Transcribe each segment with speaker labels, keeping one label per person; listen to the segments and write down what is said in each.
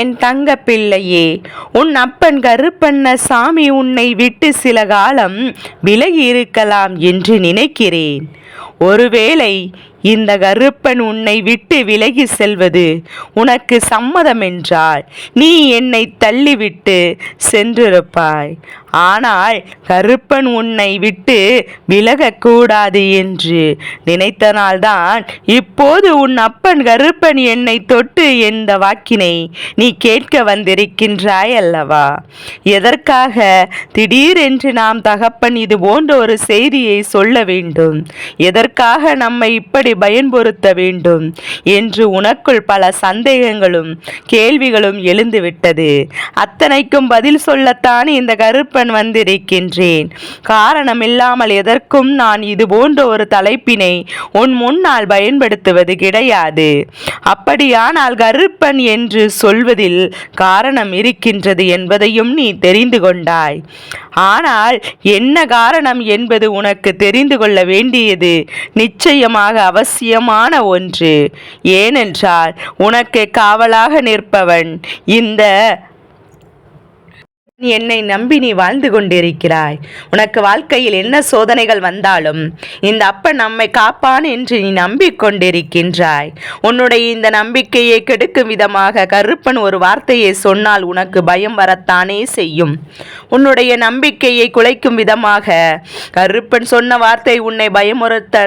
Speaker 1: என் தங்க பிள்ளையே உன் அப்பன் கருப்பண்ண சாமி உன்னை விட்டு சில காலம் விலகி இருக்கலாம் என்று நினைக்கிறேன். ஒருவேளை இந்த கருப்பன் உன்னை விட்டு விலகி செல்வது உனக்கு சம்மதம் என்றால் நீ என்னை தள்ளிவிட்டு சென்றிருப்பாய். ஆனால் கருப்பன் உன்னை விட்டு விலகக்கூடாது என்று நினைத்தனால்தான் இப்போது உன் அப்பன் கருப்பன் என்னை தொட்டு எந்த வாக்கினை நீ கேட்க வந்திருக்கின்றாய் அல்லவா? எதற்காக திடீரென்று நாம் தகப்பன் இது போன்ற ஒரு செய்தியை சொல்ல வேண்டும்? எதற்காக நம்மை இப்படி பயன்படுத்த வேண்டும் என்று உனக்குள் பல சந்தேகங்களும் கேள்விகளும் எழுந்துவிட்டது. அத்தனைக்கும் பதில் சொல்லத்தான் இந்த கருப்பன் வந்திருக்கின்றேன். காரணமில்லாமல் எதற்கும் நான் இது போன்ற ஒரு தலைப்பினை உன் முன்னால் பயன்படுத்துவது கிடையாது. அப்படியானால் கருப்பன் என்று சொல்வதில் காரணம் இருக்கின்றது என்பதையும் நீ தெரிந்து கொண்டாய். ஆனால் என்ன காரணம் என்பது உனக்கு தெரிந்து கொள்ள வேண்டியது? நிச்சயமாக அவசியமான ஒன்று. ஏனென்றால் உனக்கு காவலாக நிற்பவன் இந்த என்னை நம்பி நீ வாழ்ந்து கொண்டிருக்கிறாய். உனக்கு வாழ்க்கையில் என்ன சோதனைகள் வந்தாலும் இந்த அப்பன் நம்மை காப்பான் என்று நீ நம்பிக்கொண்டிருக்கின்றாய் உன்னுடைய இந்த நம்பிக்கையை கெடுக்கும் விதமாக கருப்பன் ஒரு வார்த்தையை சொன்னால் உனக்கு பயம் வரத்தானே செய்யும். உன்னுடைய நம்பிக்கையை குலைக்கும் விதமாக கருப்பன் சொன்ன வார்த்தை உன்னை பயமுறுத்த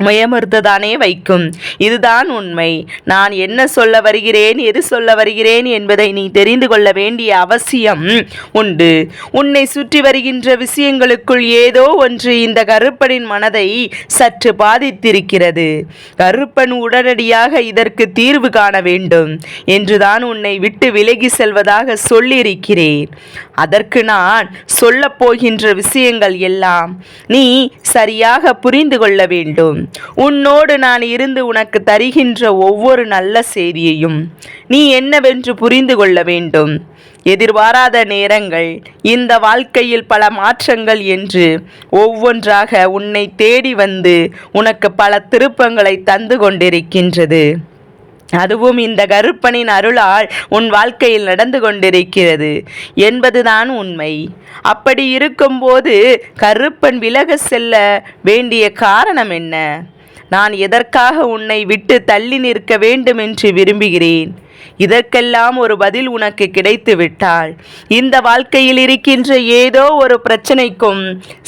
Speaker 1: மயமறுத்ததானே வைக்கும். இதுதான் உண்மை. நான் என்ன சொல்ல வருகிறேன் எது சொல்ல வருகிறேன் என்பதை நீ தெரிந்து கொள்ள வேண்டிய அவசியம் உண்டு. உன்னை சுற்றி வருகின்ற விஷயங்களுக்குள் ஏதோ ஒன்று இந்த கருப்பனின் மனதை சற்று பாதித்திருக்கிறது. கருப்பன் உடனடியாக இதற்கு தீர்வு காண வேண்டும் என்றுதான் உன்னை விட்டு விலகி செல்வதாக சொல்லியிருக்கிறேன். அதற்கு நான் சொல்லப்போகின்ற விஷயங்கள் எல்லாம் நீ சரியாக புரிந்து கொள்ள வேண்டும். உன்னோடு நான் இருந்து உனக்கு தருகின்ற ஒவ்வொரு நல்ல செய்தியையும் நீ என்னவென்று புரிந்து கொள்ள வேண்டும். எதிர்பாராத நேரங்கள் இந்த வாழ்க்கையில் பல மாற்றங்கள் என்று ஒவ்வொன்றாக உன்னை தேடி வந்து உனக்கு பல திருப்பங்களை தந்து கொண்டிருக்கின்றது. அதுவும் இந்த கருப்பனின் அருளால் உன் வாழ்க்கையில் நடந்து கொண்டிருக்கிறது என்பதுதான் உண்மை. அப்படி இருக்கும்போது கருப்பன் விலக செல்ல வேண்டிய காரணம் என்ன? நான் எதற்காக உன்னை விட்டு தள்ளி நிற்க வேண்டும் என்று விரும்புகிறேன்? இதற்கெல்லாம் ஒரு பதில் உனக்கு கிடைத்து விட்டால் இந்த வாழ்க்கையில் இருக்கின்ற ஏதோ ஒரு பிரச்சனைக்கும்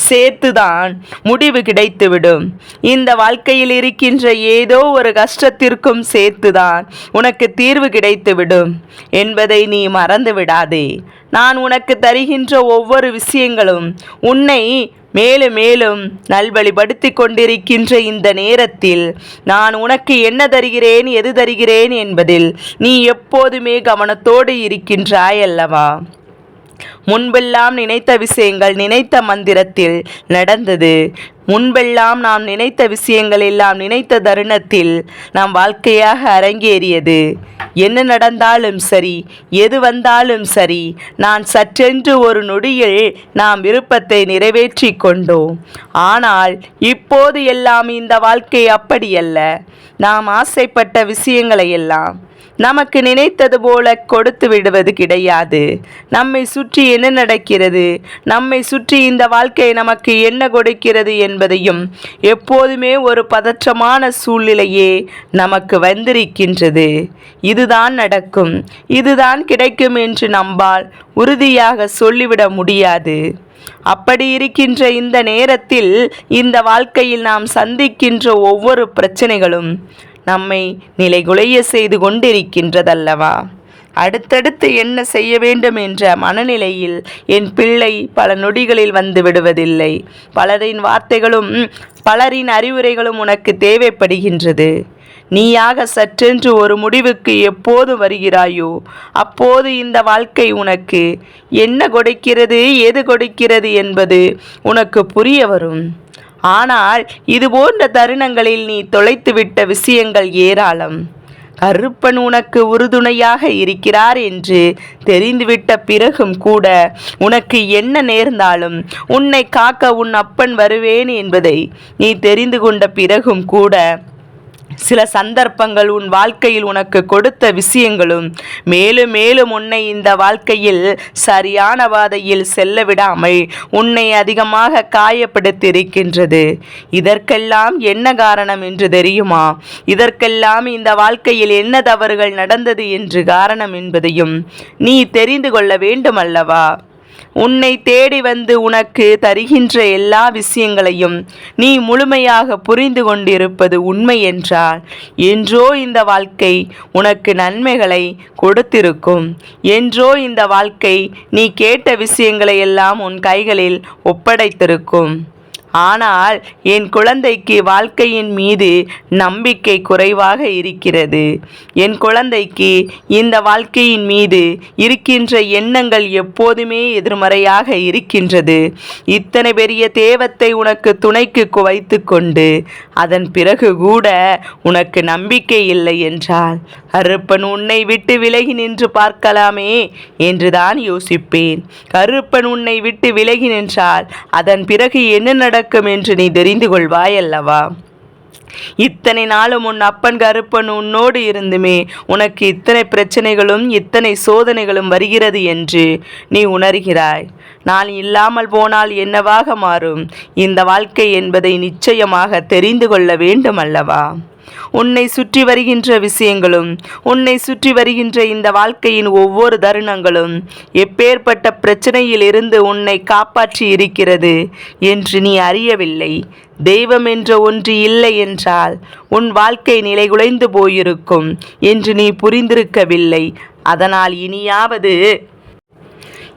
Speaker 1: சேர்த்துதான் முடிவு கிடைத்துவிடும். இந்த வாழ்க்கையில் இருக்கின்ற ஏதோ ஒரு கஷ்டத்திற்கும் சேர்த்துதான் உனக்கு தீர்வு கிடைத்துவிடும். என்பதை நீ மறந்து விடாதே நான் உனக்கு தருகின்ற ஒவ்வொரு விஷயங்களும் உன்னை மேலும் மேலும் நல்வழிபடுத்தி கொண்டிருக்கின்ற இந்த நேரத்தில் நான் உனக்கு என்ன தருகிறேன் எது தருகிறேன் என்பதில் நீ எப்போதுமே கவனத்தோடு இருக்கின்றாய் அல்லவா முன்பெல்லாம் நினைத்த விஷயங்கள் நினைத்த மந்திரத்தில் நடந்தது. முன்பெல்லாம் நாம் நினைத்த விஷயங்கள் எல்லாம் நினைத்த தருணத்தில் நாம் வாழ்க்கையாக அரங்கேறியது. என்ன நடந்தாலும் சரி எது வந்தாலும் சரி நான் சற்றென்று ஒரு நொடியில் நாம் விருப்பத்தை நிறைவேற்றி கொண்டோம். ஆனால் இப்போது எல்லாம் இந்த வாழ்க்கை அப்படியல்ல. நாம் ஆசைப்பட்ட விஷயங்களை எல்லாம் நமக்கு நினைத்தது போல கொடுத்து விடுவது கிடையாது. நம்மை சுற்றி என்ன நடக்கிறது? நம்மை சுற்றி இந்த வாழ்க்கை நமக்கு என்ன கொடுக்கிறது என்பதையும் எப்போதுமே ஒரு பதற்றமான சூழ்நிலையே நமக்கு வந்திருக்கின்றது. இதுதான் நடக்கும். இதுதான் கிடைக்கும் என்று நம்பால் உறுதியாக சொல்லிவிட முடியாது. அப்படி இருக்கின்ற இந்த நேரத்தில் இந்த வாழ்க்கையில் நாம் சந்திக்கின்ற ஒவ்வொரு பிரச்சனைகளும் நம்மை நிலைகுலைய செய்து கொண்டிருக்கின்றதல்லவா? அடுத்தடுத்து என்ன செய்ய வேண்டும் என்ற மனநிலையில் என் பிள்ளை பல நொடிகளில் வந்து விடுவதில்லை. பலரின் வார்த்தைகளும் பலரின் அறிவுரைகளும் உனக்கு தேவைப்படுகின்றது. நீயாக சற்றென்று ஒரு முடிவுக்கு எப்போது வருகிறாயோ அப்போது இந்த வாழ்க்கை உனக்கு என்ன கொடுக்கிறது எது கொடுக்கிறது என்பது உனக்கு புரிய வரும். ஆனால் இது போன்ற தருணங்களில் நீ தொலைத்துவிட்ட விஷயங்கள் ஏராளம். கருப்பன் உனக்கு உறுதுணையாக இருக்கிறார் என்று தெரிந்துவிட்ட பிறகும் கூட உனக்கு என்ன நேர்ந்தாலும் உன்னை காக்க உன் அப்பன் வருவேன் என்பதை நீ தெரிந்து கொண்ட பிறகும் கூட சில சந்தர்ப்பங்கள் உன் வாழ்க்கையில் உனக்கு கொடுத்த விஷயங்களும் மேலும் மேலும் உன்னை இந்த வாழ்க்கையில் சரியான பாதையில் செல்ல விடாமல் உன்னை அதிகமாக காயப்படுத்தியிருக்கின்றது. இதற்கெல்லாம் என்ன காரணம் என்று தெரியுமா? இதற்கெல்லாம் இந்த வாழ்க்கையில் என்ன தவறுகள் நடந்தது என்று காரணம் என்பதையும் நீ தெரிந்து கொள்ள வேண்டும் அல்லவா உன்னை தேடி வந்து உனக்கு தருகின்ற எல்லா விஷயங்களையும் நீ முழுமையாக புரிந்து கொண்டிருப்பது உண்மை என்றால் என்றோ இந்த வாழ்க்கை உனக்கு நன்மைகளை கொடுத்திருக்கும். என்றோ இந்த வாழ்க்கை நீ கேட்ட விஷயங்களை எல்லாம் உன் கைகளில் ஒப்படைத்திருக்கும். ஆனால் என் குழந்தைக்கு வாழ்க்கையின் மீது நம்பிக்கை குறைவாக இருக்கிறது. என் குழந்தைக்கு இந்த வாழ்க்கையின் மீது இருக்கின்ற எண்ணங்கள் எப்போதுமே எதிர்மறையாக இருக்கின்றது. இத்தனை பெரிய தேவத்தை உனக்கு துணைக்கு குவைத்து கொண்டு அதன் பிறகு கூட உனக்கு நம்பிக்கை இல்லை என்றால் கருப்பன் உன்னை விட்டு விலகி நின்று பார்க்கலாமே என்றுதான் யோசிப்பேன். கருப்பன் உன்னை விட்டு விலகி நின்றால் அதன் பிறகு என்ன நடக்கும் என்று நீ தெரிந்து கொள்வாய் அல்லவா? இத்தனை நாளும் உன் அப்பன் கருப்பன் உன்னோடு இருந்துமே உனக்கு இத்தனை பிரச்சனைகளும் இத்தனை சோதனைகளும் வருகிறது என்று நீ உணர்கிறாய். நான் இல்லாமல் போனால் என்னவாக மாறும்? இந்த வாழ்க்கை என்பதை நிச்சயமாக தெரிந்து கொள்ள வேண்டும் அல்லவா? உன்னை சுற்றி வருகின்ற விஷயங்களும் உன்னை சுற்றி வருகின்ற இந்த வாழ்க்கையின் ஒவ்வொரு தருணங்களும் எப்பேற்பட்ட பிரச்சனையில் இருந்து உன்னை காப்பாற்றி இருக்கிறது என்று நீ அறியவில்லை. தெய்வம் என்ற ஒன்று இல்லை என்றால் உன் வாழ்க்கை நிலைகுலைந்து போயிருக்கும் என்று நீ புரிந்திருக்கவில்லை. அதனால் இனியாவது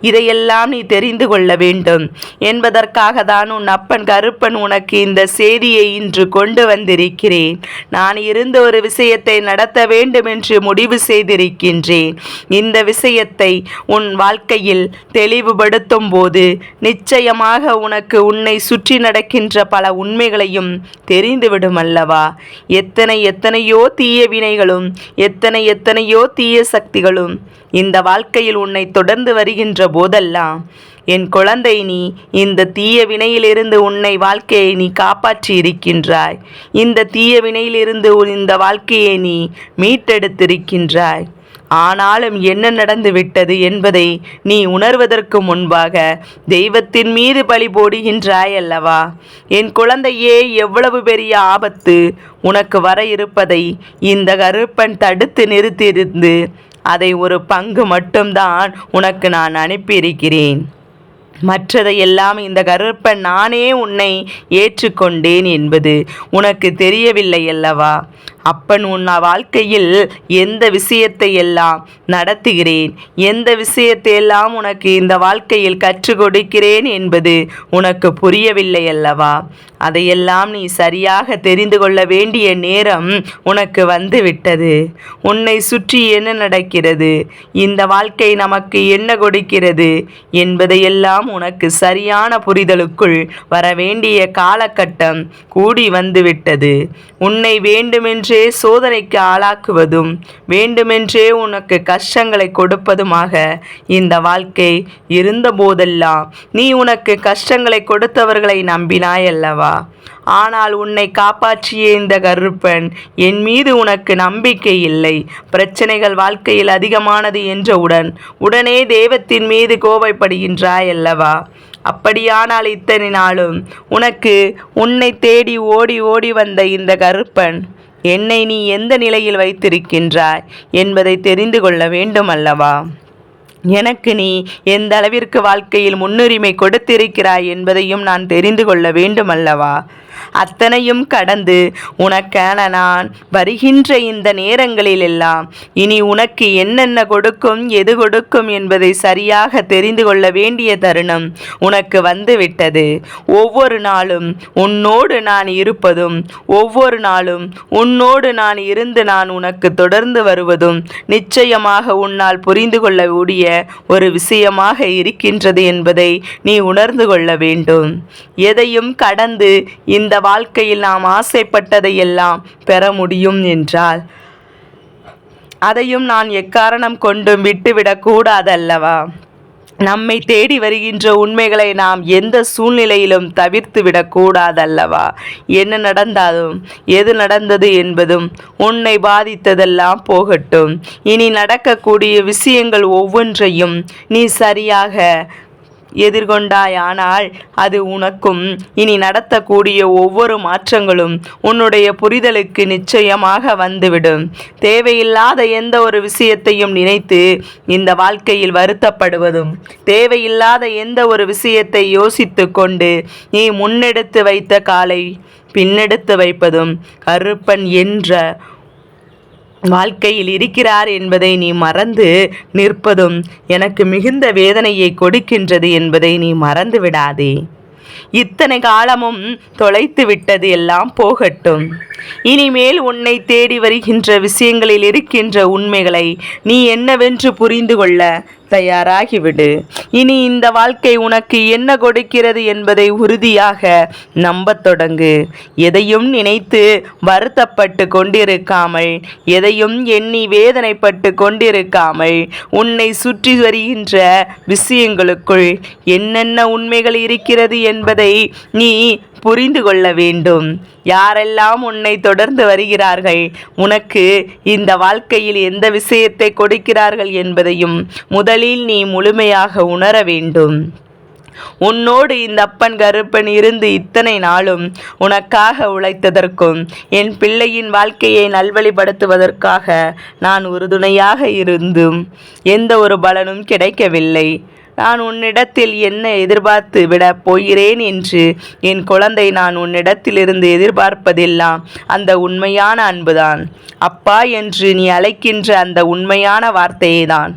Speaker 1: இதையெல்லாம் நீ தெரிந்து கொள்ள வேண்டும். என்பதற்காக தான் உன் அப்பன் கருப்பன் உனக்கு இந்த செய்தியை இன்று கொண்டு வந்திருக்கிறேன். நான் இருந்த ஒரு விஷயத்தை நடத்த வேண்டும் என்று முடிவு செய்திருக்கின்றேன். இந்த விஷயத்தை உன் வாழ்க்கையில் தெளிவுபடுத்தும் போது நிச்சயமாக உனக்கு உன்னை சுற்றி நடக்கின்ற பல உண்மைகளையும் தெரிந்துவிடும் அல்லவா? எத்தனை எத்தனையோ தீய வினைகளும் எத்தனை எத்தனையோ தீய சக்திகளும் இந்த வாழ்க்கையில் உன்னை தொடர்ந்து வருகின்ற போதெல்லாம் என் குழந்தை நீ இந்த தீய வினையிலிருந்து உன்னை வாழ்க்கையை நீ காப்பாற்றி இருக்கின்றாய். இந்த தீய வினையிலிருந்து இந்த வாழ்க்கையை நீ மீட்டெடுத்திருக்கின்றாய். ஆனாலும் என்ன நடந்து விட்டது என்பதை நீ உணர்வதற்கு முன்பாக தெய்வத்தின் மீது பழி போடுகின்றாய் அல்லவா? என் குழந்தையே எவ்வளவு பெரிய ஆபத்து உனக்கு வர இருப்பதை இந்த கருப்பன் தடுத்து நிறுத்தியிருந்து அதை ஒரு பங்கு மட்டும்தான் உனக்கு நான் அனுப்பியிருக்கிறேன். மற்றதையெல்லாம் இந்த கருப்பன் நானே உன்னை ஏற்றுக்கொண்டேன் என்பது உனக்கு தெரியவில்லை அல்லவா? அப்பன் உன் வாழ்க்கையில் எந்த விஷயத்தை எல்லாம் நடத்துகிறேன்? எந்த விஷயத்தை எல்லாம் உனக்கு இந்த வாழ்க்கையில் கற்றுக் கொடுக்கிறேன் என்பது உனக்கு புரியவில்லை அல்லவா? அதையெல்லாம் நீ சரியாக தெரிந்து கொள்ள வேண்டிய நேரம் உனக்கு வந்துவிட்டது. உன்னை சுற்றி என்ன நடக்கிறது? இந்த வாழ்க்கை நமக்கு என்ன கொடுக்கிறது? என்பதையெல்லாம் உனக்கு சரியான புரிதலுக்குள் வர வேண்டிய காலகட்டம் கூடி வந்துவிட்டது. உன்னை வேண்டுமென்று சோதனைக்கு ஆளாக்குவதும் வேண்டுமென்றே உனக்கு கஷ்டங்களை கொடுப்பதுமாக. இந்த வாழ்க்கை இருந்தபோதெல்லாம் நீ உனக்கு கஷ்டங்களை கொடுத்தவர்களை நம்பினாய் அல்லவா ஆனால் உன்னை காப்பாற்றிய இந்த கருப்பன் என் மீது உனக்கு நம்பிக்கை இல்லை. பிரச்சனைகள் வாழ்க்கையில் அதிகமானது என்றவுடன் உடனே தெய்வத்தின் மீது கோபப்படுகின்றாய் அல்லவா அப்படியானால் இத்தனை நாளும் உனக்கு உன்னை தேடி ஓடி ஓடி வந்த இந்த கருப்பன் என்னை நீ எந்த நிலையில் வைத்திருக்கின்றாய் என்பதை தெரிந்து கொள்ள வேண்டும் அல்லவா எனக்கு நீ எந்த அளவிற்கு வாழ்க்கையில் முன்னுரிமை கொடுத்திருக்கிறாய் என்பதையும் நான் தெரிந்து கொள்ள வேண்டும் அல்லவா அத்தனையும் கடந்து உனக்கான நான் வருகின்ற இந்த நேரங்களிலெல்லாம் இனி உனக்கு என்னென்ன கொடுக்கும் எது கொடுக்கும் என்பதை சரியாக தெரிந்து கொள்ள வேண்டிய தருணம் உனக்கு வந்துவிட்டது. ஒவ்வொரு நாளும் உன்னோடு நான் இருப்பதும் ஒவ்வொரு நாளும் உன்னோடு நான் இருந்து நான் உனக்கு தொடர்ந்து வருவதும் நிச்சயமாக உன்னால் புரிந்து கொள்ளக்கூடிய ஒரு விஷயமாக இருக்கின்றது என்பதை நீ உணர்ந்து கொள்ள வேண்டும். எதையும் கடந்து இந்த இந்த வாழ்க்கையில் நாம் ஆசைப்பட்டதை எல்லாம் பெற முடியும் என்றால் அதையும் நான் எக்காரணம் கொண்டும் விட்டுவிடக்கூடாதல்லவா நம்மை தேடி வருகின்ற உண்மைகளை நாம் எந்த சூழ்நிலையிலும் தவிர்த்து விடக்கூடாதல்லவா என்ன நடந்தாலும் எது நடந்தது என்பதும் உன்னை பாதித்ததெல்லாம் போகட்டும். இனி நடக்கக்கூடிய விஷயங்கள் ஒவ்வொன்றையும் நீ சரியாக எதிர்கொண்டாயானால் அது உனக்கும். இனி நடத்தக்கூடிய ஒவ்வொரு மாற்றங்களும் உன்னுடைய புரிதலுக்கு நிச்சயமாக வந்துவிடும். தேவையில்லாத எந்த ஒரு விஷயத்தையும் நினைத்து இந்த வாழ்க்கையில் வருத்தப்படுவதும் தேவையில்லாத எந்த ஒரு விஷயத்தை யோசித்து கொண்டு நீ முன்னெடுத்து வைத்த காலை பின்னெடுத்து வைப்பதும் கருப்பன் என்ற வாழ்க்கையில் இருக்கிறார் என்பதை நீ மறந்து நிற்பதும் எனக்கு மிகுந்த வேதனையை கொடுக்கின்றது என்பதை நீ மறந்து விடாதே. இத்தனை காலமும் தொலைத்து விட்டது எல்லாம் போகட்டும். இனிமேல் உன்னை தேடி வருகின்ற விஷயங்களில் இருக்கின்ற உண்மைகளை நீ என்னவென்று புரிந்து கொள்ள தயாராகிவிடு. இனி இந்த வாழ்க்கை உனக்கு என்ன கொடுக்கிறது என்பதை உறுதியாக நம்பத் தொடங்கு. எதையும் நினைத்து வருத்தப்பட்டு கொண்டிருக்காமல் எதையும் எண்ணி வேதனைப்பட்டு கொண்டிருக்காமல் உன்னை சுற்றி வருகின்ற விஷயங்களுக்குள் என்னென்ன உண்மைகள் இருக்கிறது என்பதை நீ புரிந்து கொள்ள வேண்டும். யாரெல்லாம் உன்னை தொடர்ந்து வருகிறார்கள் உனக்கு இந்த வாழ்க்கையில் எந்த விஷயத்தை கொடுக்கிறார்கள் என்பதையும் முதலில் நீ முழுமையாக உணர வேண்டும். உன்னோடு இந்த அப்பன் கருப்பன் இருந்து இத்தனை நாளும் உனக்காக உழைத்ததற்கும் என் பிள்ளையின் வாழ்க்கையை நல்வழிப்படுத்துவதற்காக நான் உறுதுணையாக இருந்தும் எந்த ஒரு பலனும் கிடைக்கவில்லை. நான் உன்னிடத்தில் என்ன எதிர்பார்த்து விடப் போகிறேன் என்று. என் குழந்தை நான் உன்னிடத்திலிருந்து எதிர்பார்ப்பதெல்லாம் அந்த உண்மையான அன்புதான். அப்பா என்று நீ அழைக்கின்ற அந்த உண்மையான வார்த்தையை தான்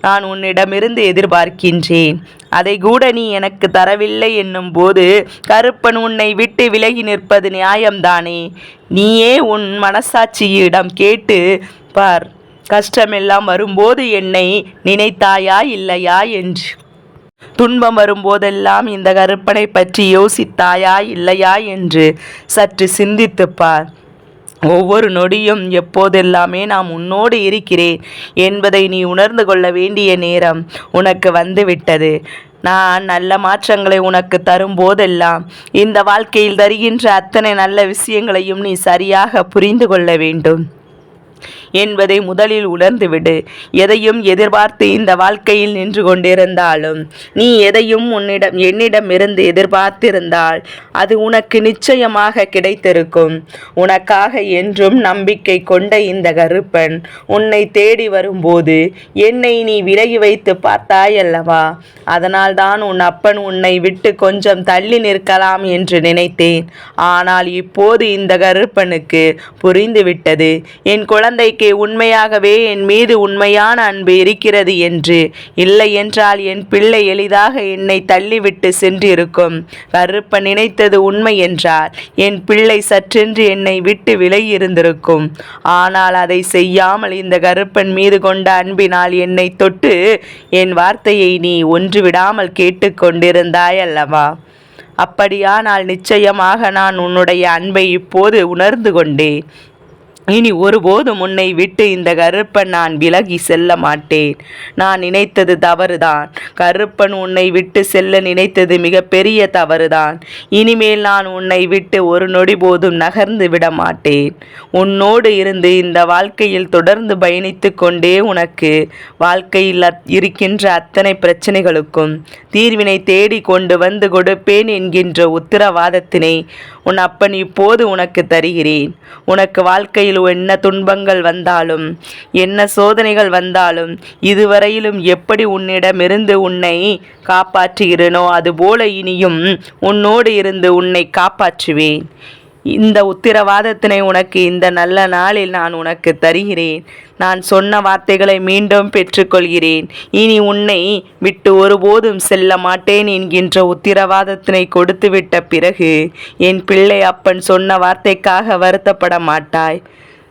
Speaker 1: நான் உன்னிடமிருந்து எதிர்பார்க்கின்றேன். அதை கூட நீ எனக்கு தரவில்லை என்னும் போது கருப்பன் உன்னை விட்டு விலகி நிற்பது நியாயம்தானே? நீயே உன் மனசாட்சியிடம் கேட்டு பார். கஷ்டமெல்லாம் வரும்போது என்னை நினைத்தாயா இல்லையா என்று. துன்பம் வரும்போதெல்லாம் இந்த கருப்பனை பற்றி யோசித்தாயா இல்லையா என்று சற்று சிந்தித்துப்பார் ஒவ்வொரு நொடியும் எப்போதெல்லாமே நாம் உன்னோடு இருக்கிறேன் என்பதை நீ உணர்ந்து கொள்ள வேண்டிய நேரம் உனக்கு வந்துவிட்டது. நான் நல்ல மாற்றங்களை உனக்கு தரும்போதெல்லாம் இந்த வாழ்க்கையில் தருகின்ற அத்தனை நல்ல விஷயங்களையும் நீ சரியாக புரிந்து கொள்ள வேண்டும். என்பதை முதலில் உணர்ந்துவிடு. எதையும் எதிர்பார்த்து இந்த வாழ்க்கையில் நின்று கொண்டிருந்தாலும் நீ எதையும் உன்னிடம் என்னிடமிருந்து எதிர்பார்த்திருந்தால் அது உனக்கு நிச்சயமாக கிடைத்திருக்கும். உனக்காக என்றும் நம்பிக்கை கொண்ட இந்த கருப்பன் உன்னை தேடி வரும்போது என்னை நீ விலகி வைத்து பார்த்தாய் அல்லவா அதனால்தான் உன் அப்பன் உன்னை விட்டு கொஞ்சம் தள்ளி நிற்கலாம் என்று நினைத்தேன். ஆனால் இப்போது இந்த கருப்பனுக்கு புரிந்துவிட்டது. என் குழந்தைக்கு அவனுக்கே உண்மையாகவே என் மீது உண்மையான அன்பு இருக்கிறது என்று. இல்லை என்றால் என் பிள்ளை எளிதாக என்னை தள்ளிவிட்டு சென்றிருக்கும். கருப்ப நினைத்தது உண்மை என்றால் என் பிள்ளை சற்றென்று என்னை விட்டு விலகியிருந்திருக்கும். ஆனால் அதை செய்யாமல் இந்த கருப்பன் மீது கொண்ட அன்பினால் என்னை தொட்டு என் வார்த்தையை நீ ஒன்று விடாமல் கேட்டுக்கொண்டிருந்தாய் அல்லவா அப்படியானால் நிச்சயமாக நான் உன்னுடைய அன்பை இப்போது உணர்ந்து கொண்டேன். இனி ஒருபோதும் உன்னை விட்டு இந்த கருப்பன் நான் விலகி செல்ல மாட்டேன். நான் நினைத்தது தவறுதான். கருப்பன் உன்னை விட்டு செல்ல நினைத்தது மிக பெரிய தவறுதான். இனிமேல் நான் உன்னை விட்டு ஒரு நொடி போதும் நகர்ந்து விட மாட்டேன். உன்னோடு இருந்து இந்த வாழ்க்கையில் தொடர்ந்து பயணித்து கொண்டே உனக்கு வாழ்க்கையில் இருக்கின்ற அத்தனை பிரச்சனைகளுக்கும் தீர்வினை தேடி கொண்டு வந்து கொடுப்பேன் என்கின்ற உத்தரவாதத்தினை உன் அப்பன் இப்போது உனக்கு தருகிறேன். உனக்கு வாழ்க்கையில் என்ன துன்பங்கள் வந்தாலும் என்ன சோதனைகள் வந்தாலும் இதுவரையிலும் எப்படி உன்னிடமிருந்து உன்னை காப்பாற்றுகிறேனோ அதுபோல இனியும் உன்னோடு இருந்து உன்னை காப்பாற்றுவேன். இந்த உத்திரவாதத்தினை உனக்கு இந்த நல்ல நாளில் நான் உனக்கு தருகிறேன். நான் சொன்ன வார்த்தைகளை மீண்டும் பெற்றுக்கொள்கிறேன். இனி உன்னை விட்டு ஒருபோதும் செல்ல மாட்டேன் என்கின்ற உத்திரவாதத்தினை கொடுத்துவிட்ட பிறகு என் பிள்ளை அப்பன் சொன்ன வார்த்தைக்காக வருத்தப்பட மாட்டாய்.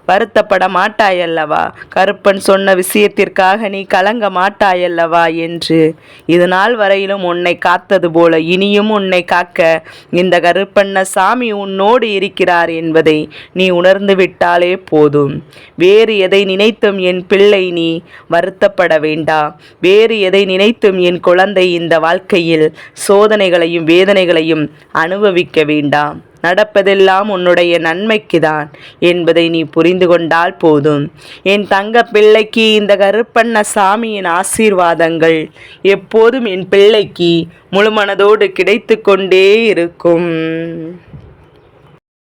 Speaker 1: வருத்தப்பட மாட்டாயல்லவா கருப்பன் சொன்ன விஷயத்திற்காக நீ கலங்க மாட்டாயல்லவா என்று. இது நாள் வரையிலும் உன்னை காத்தது போல இனியும் உன்னை காக்க இந்த கருப்பண்ண சாமி உன்னோடு இருக்கிறார் என்பதை நீ உணர்ந்து விட்டாலே போதும். வேறு எதை நினைத்தும் என் பிள்ளை நீ வருத்தப்பட வேண்டா. வேறு எதை நினைத்தும் என் குழந்தை இந்த வாழ்க்கையில் சோதனைகளையும் வேதனைகளையும் அனுபவிக்க வேண்டாம் நடப்பதெல்லாம் உன்னுடைய நன்மைக்குதான் என்பதை நீ புரிந்து கொண்டால் போதும். என் தங்க பிள்ளைக்கு இந்த கருப்பண்ண சாமியின் ஆசீர்வாதங்கள் எப்போதும் என் பிள்ளைக்கு முழுமனதோடு கிடைத்து கொண்டே இருக்கும்.